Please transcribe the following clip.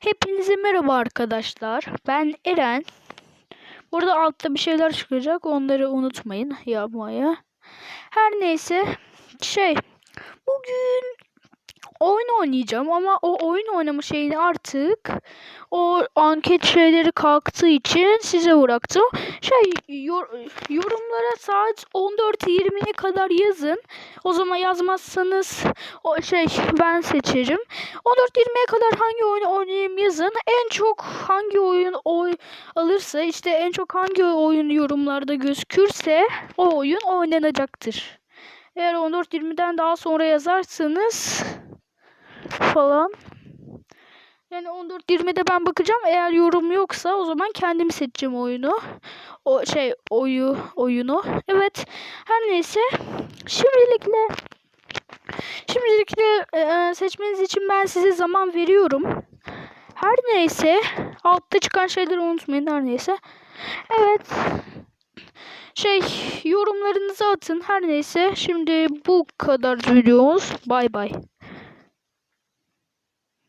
Hepinize merhaba arkadaşlar. Ben Eren. Burada altta bir şeyler çıkacak. Onları unutmayın yapmayı. Her neyse şey bugün oynayacağım ama o oyun oynama şeyini artık o anket şeyleri kalktığı için size bıraktım. Şey yor- yorumlara saat 14.20'ye kadar yazın. O zaman yazmazsanız o şey ben seçerim. 14.20'ye kadar hangi oyunu oynayayım yazın. En çok hangi oyun oy alırsa işte en çok hangi oyun yorumlarda gözükürse o oyun oynanacaktır. Eğer 14.20'den daha sonra yazarsanız falan yani 14.20'de ben bakacağım. Eğer yorum yoksa o zaman kendim seçeceğim oyunu. O şey oyu oyunu. Evet. Her neyse. Şimdilikle şimdilikle e, seçmeniz için ben size zaman veriyorum. Her neyse. Altta çıkan şeyleri unutmayın her neyse. Evet. Şey yorumlarınızı atın her neyse. Şimdi bu kadar videomuz. Bay bay.